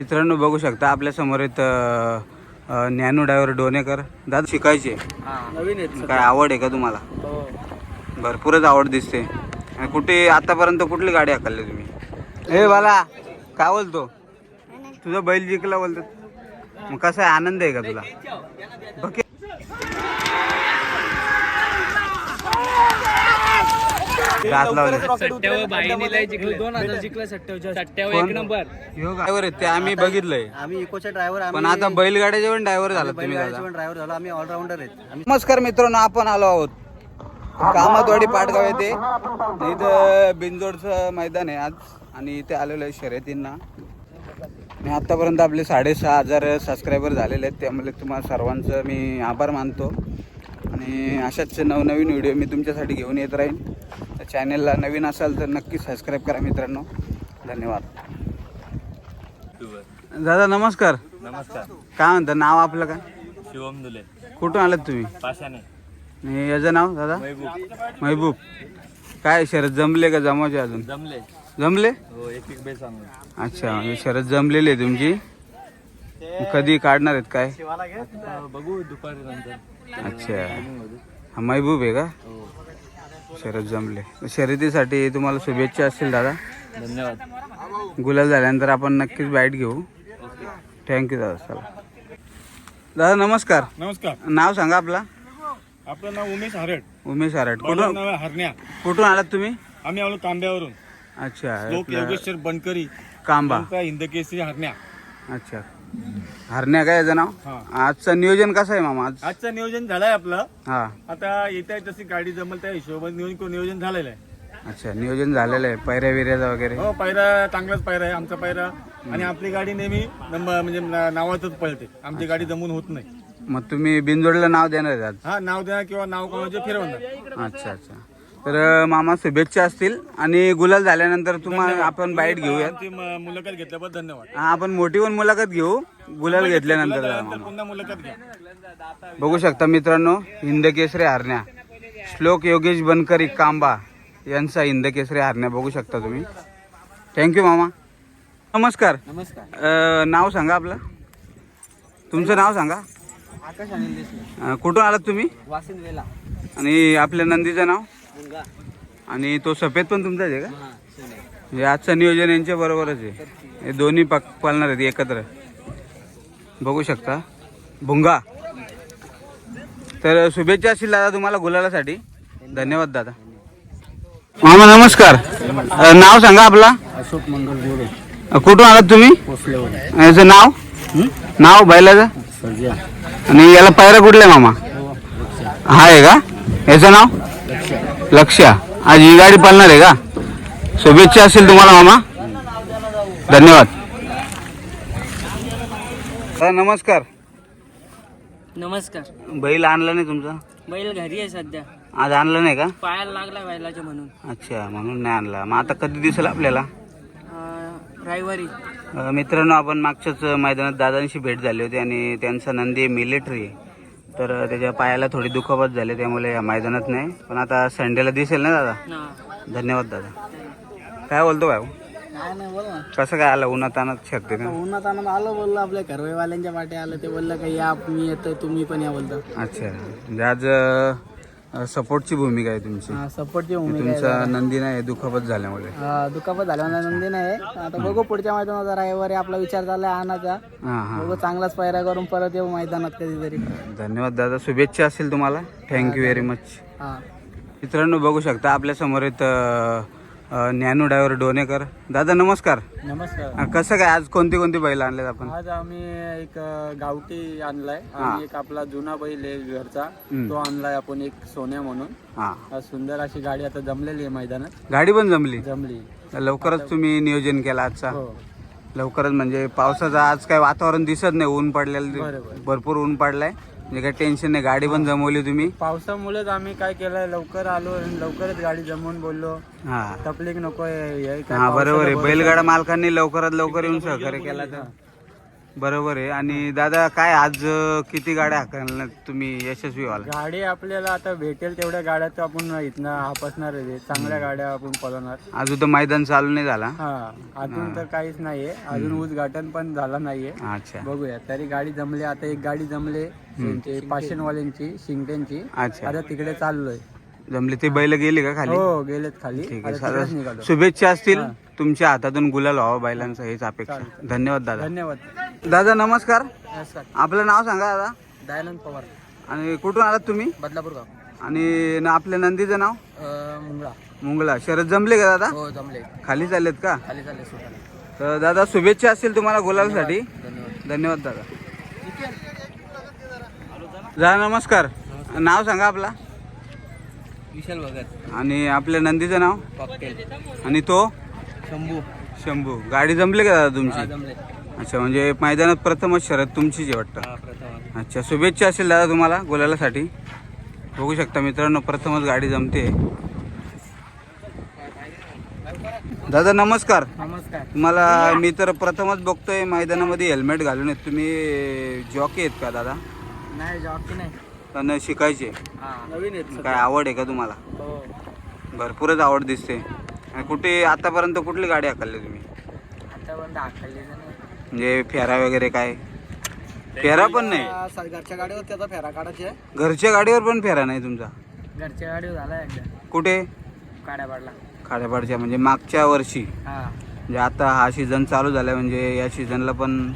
मित्रांनो बघू शकता आपल्यासमोर आहेत ज्ञानू ड्रायव्हर डोनेकर. दादा शिकायचे काय आवड आहे का तुम्हाला? भरपूरच आवड दिसते. आणि कुठे आतापर्यंत कुठली गाडी हाकलली तुम्ही? हे बाला काय बोलतो? तुझा बैल जिंकला बोलतो मग कसा आहे? आनंद आहे का तुला? दात लावले. जिंकले? एक नंबर. ड्रायव्हर आहेत ते आम्ही बघितलंय. आम्ही इकोचे ड्रायव्हर पण आता बैलगाड्याचे पण ड्रायव्हर झाला तुम्ही ड्रायव्हर झालो आम्ही ऑलराऊंडर आहेत. नमस्कार मित्रांनो आपण आलो आहोत कामातवाडी पाटगाव येथे. इथं बिंजोडचं मैदान आहे आज आणि इथे आलेलो आहे शर्यतींना. आणि आत्तापर्यंत आपले साडेसहा हजार सबस्क्रायबर झालेले आहेत त्यामुळे तुम्हाला सर्वांचं मी आभार मानतो. आणि अशाच नवनवीन व्हिडिओ मी तुमच्यासाठी घेऊन येत राहीन. तर चॅनलला नवीन असाल तर नक्की सबस्क्राईब करा मित्रांनो. धन्यवाद. दादा नमस्कार. नमस्कार. काय म्हणता नाव आपलं काय? शिवम दुले. कुठून आलात तुम्ही? पाशाने याचं नाव दादा? महबूब. महबूब. काय शरद जमले का जमायचे अजून? जमले. जमले? हो एक एक बेस सांगू अच्छा म्हणजे शरद जमलेली आहे तुमची. कधी काढणार आहेत काय? बघू दुपारी नंतर. अच्छा. हा महबूब आहे का? शरद जमले. शर्यतीसाठी तुम्हाला शुभेच्छा असतील दादा. धन्यवाद. गुलाल झाल्यानंतर आपण नक्कीच बाईट घेऊ. थँक्यू दादा. चला. दादा नमस्कार. नमस्कार. नाव सांगा आपला. आपलं नाव उमेश हरड. उमेश माझं कुठून हरण्या. कुठून आलात तुम्ही? आम्ही आलो तांब्यावरून. अच्छा लोक योगेश्वर बनकरी कांबा. हिंदकेसरी हरण्या. अच्छा. हरण्या काय याचं नाव. आजचं नियोजन कसं आहे मामा? आज आजचं नियोजन झालंय आपलं. हा. आता येत आहे तशी गाडी जमल त्या हिशोबाने नियोजन नियोजन झालेलं आहे. अच्छा नियोजन झालेलं आहे. पैऱ्या विऱ्याचा वगैरे? हो पायरा चांगलाच पायरा आहे आमचा पायरा. आणि आपली गाडी नेहमी नंबर म्हणजे ना- नावातच पळते. आमची गाडी जमून होत नाही. मग तुम्ही बिनजोडला नाव देणार आहेत आज? हा नाव द्या किंवा नाव कोणाचे फिरवणार. अच्छा अच्छा. तर मामा शुभेच्छा असतील आणि गुलाल झाल्यानंतर तुम्हाला आपण बाईट घेऊयात आमची म- मुलाखत घेतल्याबद्दल धन्यवाद. हा, आपण मोठी पण मुलाखत घेऊ. गुलाल घेतल्यानंतर जरा त्यानंतर मामा. पुन्हा मुलाखत घ्या. बघू शकता मित्रांनो हिंदकेसरी हरण्या. श्लोक योगेश बनकरी कांबा यांचा हिंदकेसरी हरण्या. बघू शकता तुम्ही. थँक्यू मामा. नमस्कार. नमस्कार. अं, नाव सांगा आपलं. तुमचं नाव सांगा. आकाश अनिल देशमुख. अं, कुठून आलात तुम्ही? वासिन वेला. आणि आपल्या नंदीचं नाव? आणि तो सफेद पण तुमचाच आहे का? हा म्हणजे आजचं नियोजन यांच्या बरोबरच आहे. हे दोन्ही पक पालणार आहेत एकत्र. बघू शकता. भुंगा. तर शुभेच्छा असतील दादा तुम्हाला गुलालासाठी. धन्यवाद दादा. मामा नमस्कार. नाव सांगा आपला. अशोक मंगल गोरे. कुठून आलात तुम्ही? याचं नाव? नाव बैलाचं? आणि याला पायरा कुठला आहे मामा? हा आहे का? याचं नाव? लक्ष आज ही गाडी पालणार आहे का? शुभेच्छा असेल तुम्हाला मामा. धन्यवाद. नमस्कार. नमस्कार. बैल आणला नाही तुमचा? बैल घरी आहे सध्या. आज आणला नाही का? पायाला लागला बैलाच्या म्हणून. अच्छा म्हणून नाही आणला. मग आता कधी दिसेल आपल्याला? रविवारी. मित्रांनो आपण मागच्याच मैदानात दादांशी भेट झाली होती आणि त्यांचा नंदी मिलिटरी तर त्याच्या पायाला थोडी दुखापत झाली त्यामुळे या मैदानात नाही. पण आता संडेला दिसेल ना दादा? ना धन्यवाद दादा. काय बोलतो भाऊ? काय नाही बोल ना. कसं काय आलं? उन्हात आणत शकते ना उन्हात आणून आलं बोललं आपल्या घरवेवाल्यांच्या पाठी आलं ते बोललं का या मी येतोय तुम्ही पण या बोलतो अच्छा. म्हणजे आज सपोर्टची भूमिका आहे तुमची. सपोर्टची तुमचा नंदी नाही दुखापत झाल्यामुळे. दुखापत झाल्यावर नंदी नाही आता बघू पुढच्या मैदानात रविवारी आपला विचार चाललाय आणायचा हां हां. बघू चांगलाच पायरा करून परत येऊ मैदानात कधीतरी. धन्यवाद दादा. शुभेच्छा असतील तुम्हाला. थँक्यू व्हेरी मच हा. मित्रांनो बघू शकता आपल्यासमोर आहेत अ, ज्ञानू ड्रायव्हर डोनेकर दादा नमस्कार. नमस्कार. अ, कसं काय आज कोणती कोणती बैल आणलेत आपण? आज आम्ही एक अं, गावठी आणलाय. आणि एक आपला जुना बैल आहे घरचा. तो आणलाय आपण एक सोन्या म्हणून. हां. आज सुंदर अशी गाडी आता जमलेली आहे मैदानात. गाडी पण जमली? जमली. लवकरच तुम्ही नियोजन केलं आजचा. हो. लवकरच म्हणजे पावसाचं आज काय वातावरण दिसत नाही ऊन पडलेलं बरोबर. भरपूर ऊन पडलाय. म्हणजे काही टेन्शन नाही गाडी पण जमवली तुम्ही. पावसामुळेच आम्ही काय केलंय लवकर आलो आणि लवकरच गाडी जमवून बोललो. हा. तपलीक नको हे काय हा बरोबर आहे. पावसाला बैलगाडा मालकांनी लवकरात लवकर येऊन सहकार्य केला तर. बरोबर आहे. आणि दादा काय आज किती गाड्या तुम्ही यशस्वी व्हाल गाडी आपल्याला आता भेटेल तेवढ्या गाड्या तर आपण इथनं हापसणार आहे. चांगल्या गाड्या आपण पळवणार. अजून तर मैदान चालू नाही झाला. हा अजून तर काहीच नाहीये. अजून उद्घाटन पण झालं नाहीये. अच्छा. बघूया. तरी गाडी जमली आता एक गाडी जमले. त्यांची पाषाणवाल्यांची शिंगट्यांची अच्छा. आता तिकडे चाललोय. जमले ते बैल गेले का खाली? हो गेलेत खाली. ठीक आहे. शुभेच्छा असतील. तुमच्या हातातून गुलाल व्हावा बैलांचं हेच अपेक्षा. धन्यवाद दादा. धन्यवाद. दादा नमस्कार. नमस्कार. आपलं नाव सांगा दादा. दयानंद पवार. आणि कुठून आलात तुम्ही? बदलापूर गाव. आणि न- आपल्या नंदीचं नाव? मुंगळा. मुंगला शरद जमले का दादा? हो जमले. खाली चाललेत का? खाली चालले तर दादा शुभेच्छा असतील तुम्हाला गुलालसाठी. धन्यवाद धन्यवाद. दादा. दादा नमस्कार. नाव सांगा आपला. विशाल भगत. आणि आपल्या नंदीचं नाव? कॉकटेल. आणि तो? शंभू. शंभू. गाडी जमली का दादा तुमची? जमले. अच्छा म्हणजे मैदानात प्रथमच शरद तुमचीच आहे वाटतं? हा अच्छा शुभेच्छा असेल दादा तुम्हाला गुलालासाठी. बघू शकता मित्रांनो प्रथमच गाडी जमते. दादा नमस्कार. नमस्कार. तुम्हाला मी तर प्रथमच बघतोय मैदानामध्ये हेल्मेट घालून येत तुम्ही जॉकी आहेत का दादा? नाही जॉबची नाही. पण शिकायचे. हा. नवीन आहेत काय आवड आहे का तुम्हाला? हो. भरपूरच आवड दिसते. आणि कुठे आतापर्यंत कुठली गाडी हाकलली तुम्ही? आतापर्यंत म्हणजे फेरा वगैरे काय? फेरा पण नाही. आ, घरच्या गाडीवर त्याचा फेरा काढायचे. घरच्या गाडीवर पण फेरा नाही तुमचा? घरच्या गाडीवर झाला एकदा. कुठे? काड्या पाडला खाड्यापाडच्या म्हणजे मागच्या वर्षी. हा. म्हणजे आता हा सीझन चालू झालाय म्हणजे या सीझनला पण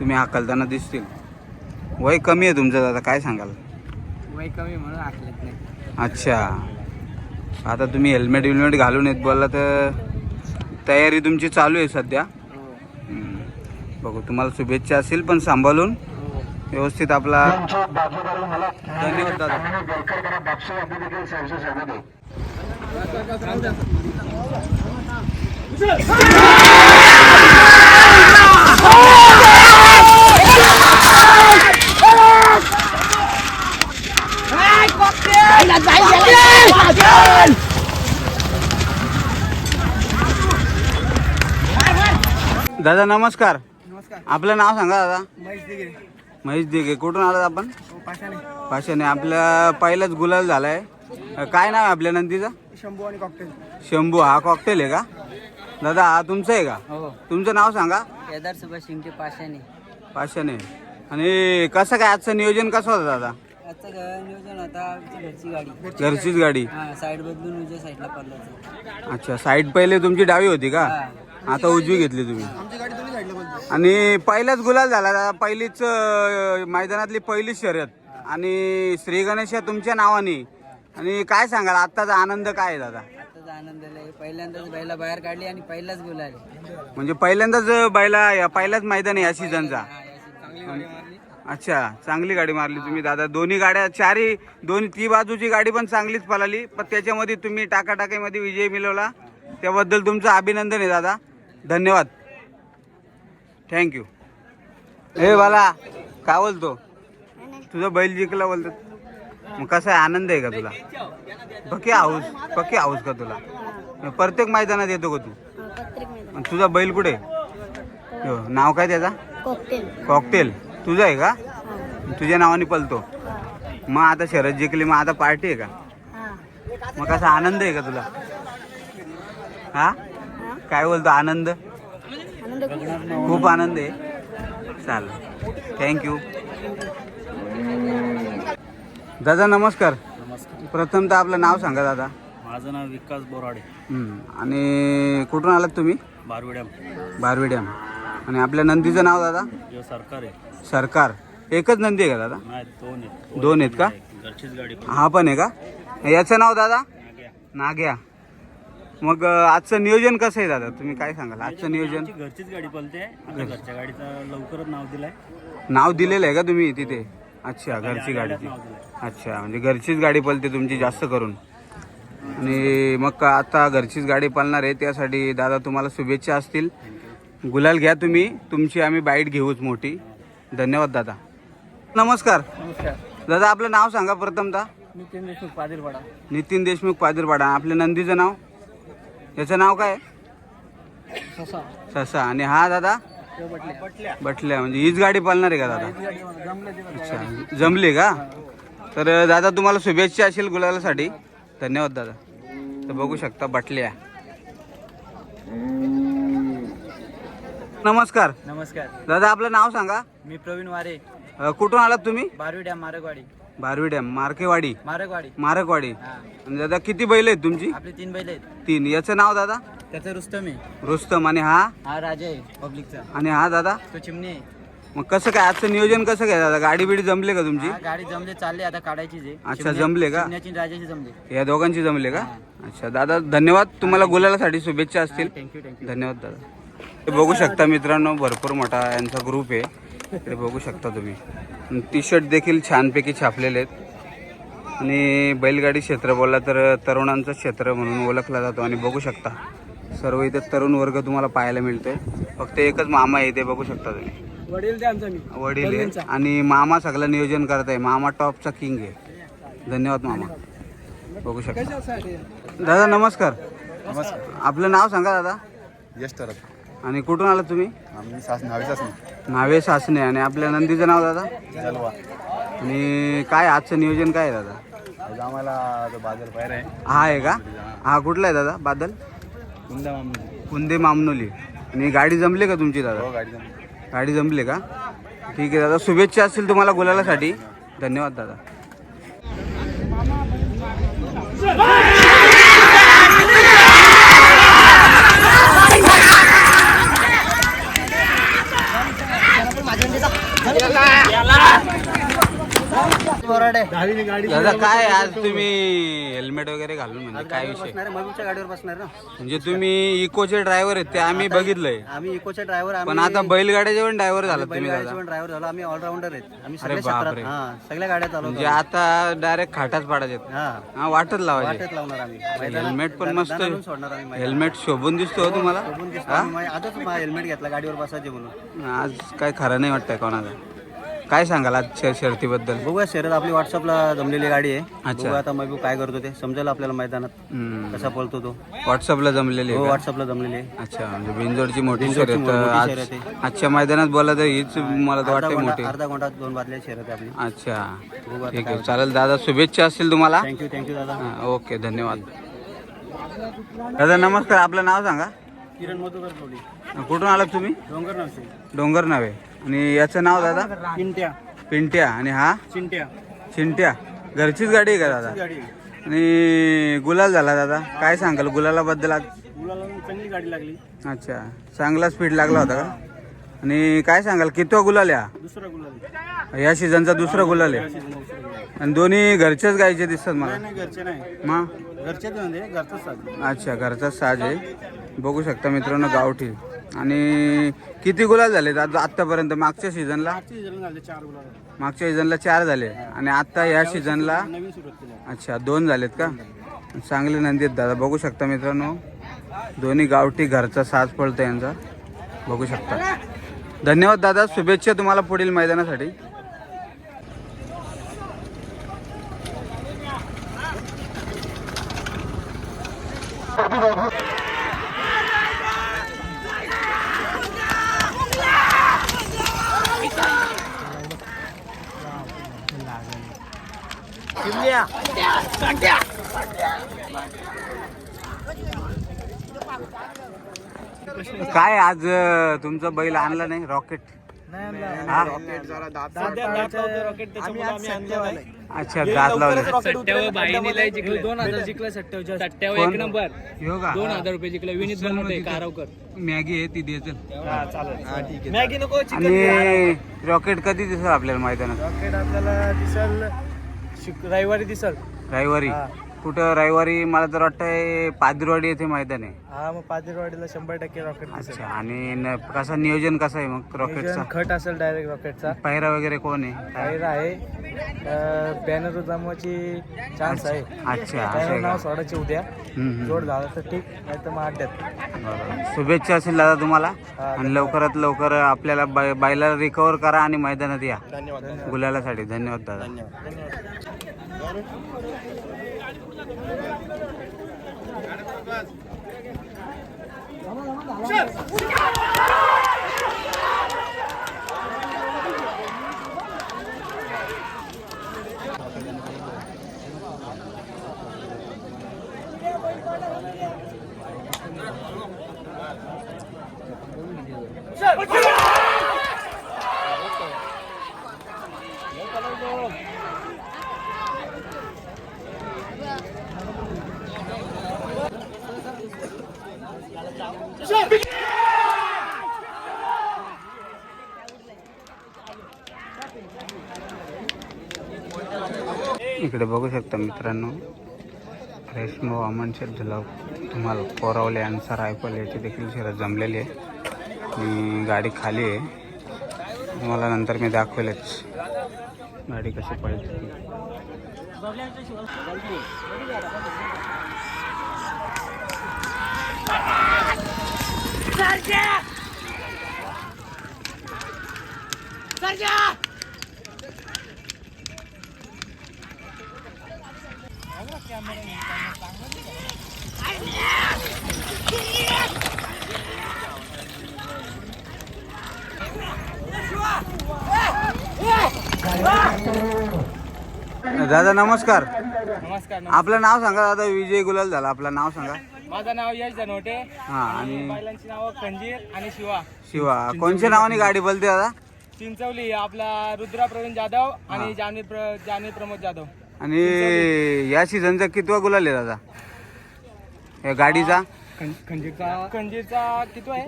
तुम्ही हाकलताना दिसतील. वय कमी आहे तुमचं दादा काय सांगाल? वय कमी म्हणून हाकलेत नाही. अच्छा. आता तुम्ही हेल्मेट विल्मेट घालून येत बोलला तर तयारी तुमची चालू आहे सध्या. हो. बघू तुम्हाला शुभेच्छा असेल पण सांभाळून व्यवस्थित आपला धन्यवाद दादा नमस्कार. आपलं नाव सांगा दादा. महेश दिघे. कुठून आलात आपण? हो पाशाने आपल्या पहिलाच गुलाल झालाय. काय नाव आहे आपल्या नंदीचं? शंभू आणि कॉकटेल शंभू हा कॉकटेल आहे का? दादा हा तुमचं आहे का? हो. तुमचं नाव सांगा. केदार सुभाष शिंगचे पाशाने पाशाने आणि कसं काय आजचं नियोजन कसं होतं दादा? आजचं नियोजन आता आमची घरची गाडी. घरचीच गाडी. हा साईड बदलून उजव्या साईडला पडलं अच्छा साईड पहिले तुमची डावी होती का? आता उजवी घेतली तुम्ही. आमची गाडी दोन्ही साईडला पडली आणि पहिलाच गुलाल झाला दादा. पहिलीच अ, मैदानातली पहिलीच शर्यत. आणि श्री गणेश या तुमच्या नावाने. आणि काय सांगाल? आत्ताचा आनंद काय आहे दादा? आताच आनंद पहिल्यांदाच बैला बाहेर काढली आणि पहिलाच गुलाले म्हणजे पहिल्यांदाच बैला या पहिलाच मैदान आहे या सीझनचा चांगली गाडी मारली. अच्छा चांगली गाडी मारली तुम्ही दादा. दोन्ही गाड्या चारही दोन्ही ती बाजूची गाडी पण चांगलीच पळाली. पण त्याच्यामध्ये तुम्ही टाकाटाकीमध्ये विजय मिळवला. त्याबद्दल तुमचं अभिनंदन आहे दादा. धन्यवाद. थँक्यू ए बाला काय बोलतो? तुझा बैल जिंकला बोलतो मग कसा आहे? आनंद आहे का तुला? पक्की हाऊस पक्की हाऊस का तुला? प्रत्येक मैदानात येतो का तू? तुझा बैल कुठे? हो, नाव काय त्याचा? कॉकटेल तुझं आहे का? तुझ्या नावाने पलतो. मग आता शरद जिंकली मग आता पार्टी आहे का? मग कसा आनंद आहे का तुला? हा? काय बोलतो? आनंद? खूप आनंद आहे. चालेल थँक्यू दादा नमस्कार. नमस्कार. प्रथम तर आपलं नाव सांगा दादा. माझं नाव विकास बोराडे. हम्म. आणि कुठून आलात तुम्ही? बारविड्याम बारवी डॅम. आणि आपल्या नंदीचं नाव दादा? जो सरकार आहे. सरकार. एकच नंदी आहे का दादा? नाही दोन आहेत. दोन आहेत का? घरचीच गाडी हा पण आहे का? याचं नाव दादा? नाग्या. मग आजचं नियोजन कसं आहे दादा? तुम्ही काय सांगाल? आजचं नियोजन? आमची घरचीच गाडी पळते. आता घरच्या गाडीचं लवकरच नाव दिलंय. नाव दिलेलं आहे का तुम्ही तिथे? अच्छा घरची गाडीची अच्छा म्हणजे घरचीच गाडी पळते तुमची जास्त करून. आणि मग का आता घरचीच गाडी पळणार आहे त्यासाठी दादा तुम्हाला शुभेच्छा असतील. गुलाल घ्या तुम्ही. तुमची आम्ही बाईट घेऊच मोठी. धन्यवाद दादा. नमस्कार. नमस्कार. दादा आपलं नाव सांगा प्रथमतः. नितीन देशमुख पाटीलपाडा नितीन देशमुख पादरपाडा आपल्या नंदीचं नाव? याचं नाव काय? ससा. ससा. आणि हा दादा? बटल्या. म्हणजे हीच गाडी पालणार आहे का दादा? अच्छा. जमली का? तर दादा तुम्हाला शुभेच्छा असेल गुलालासाठी. धन्यवाद दादा. तर बघू शकता बटल्या. नमस्कार. नमस्कार. दादा आपलं नाव सांगा. मी प्रवीण वारे. अं, कुठून आलात तुम्ही? Barvi dam Marakwadi Barvi dam Markewadi. मारकवाडी. Marakwadi. हा. आणि दादा किती बैल आहेत तुमची? आपले तीन बैल आहेत. तीन. याचं नाव दादा? त्याचं रुस्तम आहे. रुस्तम आणि हा? हा राजा आहे पब्लिकचा आणि हा दादा? तो चिमणी आहे. मग कसं काय आजचं नियोजन कसं काय दादा? गाडी बिडी जमले का तुमची? हा, गाडी जमले चालले आता काढायचीच आहे. अच्छा, चिमण्या- जमले का? चिमण्याची आणि राजाची जमले. या दोघांची जमले का? अच्छा दादा धन्यवाद तुम्हाला गुलालासाठी शुभेच्छा असतील. थँक्यू थँक्यू धन्यवाद दादा. हे बघू शकता मित्रांनो भरपूर मोठा यांचा ग्रुप आहे. ते बघू शकता तुम्ही. टी शर्ट देखील छानपैकी छापलेले आहेत. आणि बैलगाडी क्षेत्र बोलला तर तरुणांचं क्षेत्र म्हणून ओळखला जातो. आणि बघू शकता सर्व इथे तरुण वर्ग तुम्हाला पाहायला मिळतोय. फक्त एकच मामा आहे ते बघू शकता तुम्ही. वडील वडील आहे. आणि मामा सगळं नियोजन करत आहे मामा टॉपचा किंग आहे. धन्यवाद मामा. बघू शकता. दादा नमस्कार. नमस्कार. आपलं नाव सांगा दादा. यश आणि कुठून आलात तुम्ही? आम्ही सास नावे सासने आणि आपल्या नंदीचं नाव दादा? जलवा. आणि काय आजचं नियोजन काय आहे दादा? आज आम्हाला तो बाजार बाहेर आहे. हा आहे का? हा कुठला आहे दादा बादल? कुंदा मामनोली. आणि गाडी जमली का तुमची दादा? हो गाडी जमली. गाडी जमली का? ठीक आहे दादा शुभेच्छा असतील तुम्हाला गुलालासाठी. धन्यवाद दादा. दादा काय आज तुम्ही हेल्मेट वगैरे घालून म्हणजे काय विषय? गाडीवर बसणार ना. म्हणजे तुम्ही इकोचे ड्रायव्हर आहेत ते आम्ही बघितलंय. आम्ही इकोचे ड्रायव्हर पण आता बैलगाड्याचे पण ड्रायव्हर झाला तुम्ही दादा. ड्रायव्हर झालो आम्ही ऑलराऊंडर आहेत. आम्ही सगळ्या. क्षेत्रात हा सगळ्या गाड्या चालवतो म्हणजे आता डायरेक्ट खाटाच पाडायचे हा. हा वाटच लावायचे वाटेत लावणार आम्ही. मैदानात हेल्मेट पण मस्त सोडणार आम्ही मैदानात. हेल्मेट शोभून दिसतो हो तुम्हाला. दिसतो आम्ही. आजच हेल्मेट घेतला गाडीवर बसायचे म्हणून. आज काय खरं नाही वाटतंय कोणाला. काय सांगाल आज शर- शर्तीबद्दल? बघूया शर्यत आपली व्हॉट्सअपला जमलेली गाडी आहे. अच्छा. आता महबूब काय करतो ते. समजेल आपल्याला मैदानात कसा पळतो तो. व्हॉट्सअपला जमलेली हो आहे का? व्हॉट्सअपला जमलेली आहे. अच्छा म्हणजे बिंजोडची मोठी शर्यत. मोठी आज शर्यत आहे. आजच्या मैदानात बोला तर हीच मला तर अर्धा वाटते घंटा मोठी अर्धा घंटा दोन बादल्या शर्यत आहे आपली. अच्छा. बघू आता ठीक आहे. चालेल दादा शुभेच्छा असतील तुम्हाला. थँक्यू थँक्यू दादा. हा, ओके धन्यवाद. दादा नमस्कार. आपलं नाव सांगा. किरण मधुकर कुठून आलात तुम्ही? डोंगर नवसे डोंगर नावे आणि याचं नाव दादा? चिंट्या पिंट्या. आणि हा? चिंट्या. चिंट्या. घरचीच गाडी आहे का दादा? गाडी आणि गुलाल झाला दादा. काय सांगाल गुलालाबद्दल आज? मुलाला चांगली गाडी लागली. अच्छा. चांगला स्पीड लागला होता का? आणि काय सांगाल कितवा गुलाल आहे. दुसरा गुलाल हा या सीझनचा दुसरा गुलाल आहे. आणि दोन्ही घरच्याच गायचे दिसतात मला. नाही घरचे नाही. घरचेच म्हणजे घरचाच अच्छा घरचा साज आहे. बघू शकता मित्रांनो गावठी. आणि किती गुलाल झाले आतापर्यंत मागच्या सीझनला मागच्या सीझनला चार झाले. आणि आता या सीझनला अच्छा दोन झालेत का? चांगले नंदी आहेत दादा. बघू शकता मित्रांनो दोन्ही गावठी घरचा साज पळतो यांचा. बघू शकता. धन्यवाद दादा. शुभेच्छा तुम्हाला पुढील मैदानासाठी. काय आज अं, तुमचा बैल आणला नाही? रॉकेट हा? अच्छा दात लावले. दोन हजार जिंकला सत्त्यावर कोण? एक नंबर. का? दोन हजार रुपये जिंकले विनीत बनवते कारवकर. मॅगी आहे ती द्यायचं मॅगी नको आणि रॉकेट कधी दिसेल आपल्याला मैदानात? रॉकेट आपल्याला दिसल शुक- रविवारी दिसल. रविवारी? कुठं रविवारी मला तर वाटतंय पादरवाडी येथे मैदान आहे. हा मग पाजेरवाडीला शंभर टक्के रॉकेट अच्छा आणि न- कसा नियोजन कसं आहे मग रॉकेटचा? खट असेल डायरेक्ट रॉकेटचा. पायरा वगैरे कोण आहे? बाहेर आहे. बॅनर जमवायची चान्स आहे. अच्छा असं आहे त्यानं का? नाव सोडायचे उद्या. हम्म, हम्म. जोड झालं तर ठीक नाही तर मग अड्ड्यात बरोबर. शुभेच्छा असेल दादा तुम्हाला. आणि लवकरात लवकर आपल्याला बै- बैलाला रिकवर करा आणि मैदानात या. गुलालासाठी. धन्यवाद दादा. Let's go. इकडे बघू शकता मित्रांनो. रेशमो वामन झुलाव तुम्हाला कोरावले आणि रायफल याची देखील शरद जमलेली आहे. आणि गाडी खाली आहे. तुम्हाला नंतर मी दाखवेलच. गाडी कशी पाहिजे सर्जा! सर्जा! दादा नमस्कार. नमस्कार आपलं नाव सांगा दादा विजय गुलाल झाला. आपलं नाव सांगा. माझं नाव यश धनवटे. हा आणि बैलांची नाव खंजीर आणि शिवा. शिवा. कोणत्या नावाने गाडी बोलते दादा? चिंचवली आपला रुद्रा प्रवीण जाधव आणि जान्हवी प्र जान्हवी प्रमोद जाधव. आणि या सीझनचा कितवा गुलाल आहे दादा? या गाडीचा? खंजीरचा? खंजीरचा किती आहे?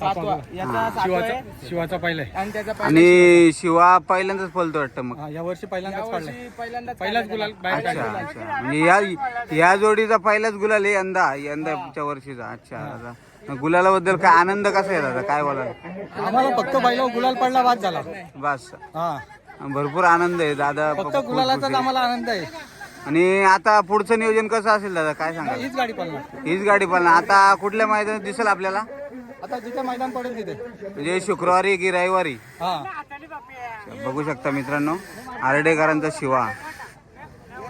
सातवा. याचा सातवा आहे? शिवाचा पहिला आणि त्याचा आणि शिवा पहिल्यांदाच पळतो वाटतं मग. या वर्षी पहिल्यांदाच यावर्षी पहिल्यांदाच पहिलाच काढला गुलाल. बाहेर अच्छा अच्छा. म्हणजे या या जोडीचा पहिलाच गुलाल आहे यंदा यंदाच्या वर्षीचा. अच्छा दादा. गुलालाबद्दल काय आनंद कसा आहे दादा? काय बोलाल? आम्हाला फक्त पहिला गुलाल पडला बाद झाला. बस हा. भरपूर आनंद आहे दादा. फक्त गुलालाचाच आम्हाला आनंद आहे. आणि आता पुढचं नियोजन कसं असेल दादा? काय सांगा हीच गाडी पडणार हीच गाडी पळणार आता कुठल्या मैदानात दिसेल आपल्याला? आता जिथे मैदान पडेल तिथे. म्हणजे शुक्रवारी की रविवारी? हा. बघू शकता मित्रांनो आरडेकरांचा शिवा.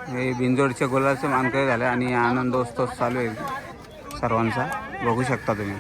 हे बिंजोडच्या गोलाचे मानकरी झाले आणि आनंदोत्सव चालू आहे सर्वांचा. बघू शकता तुम्ही.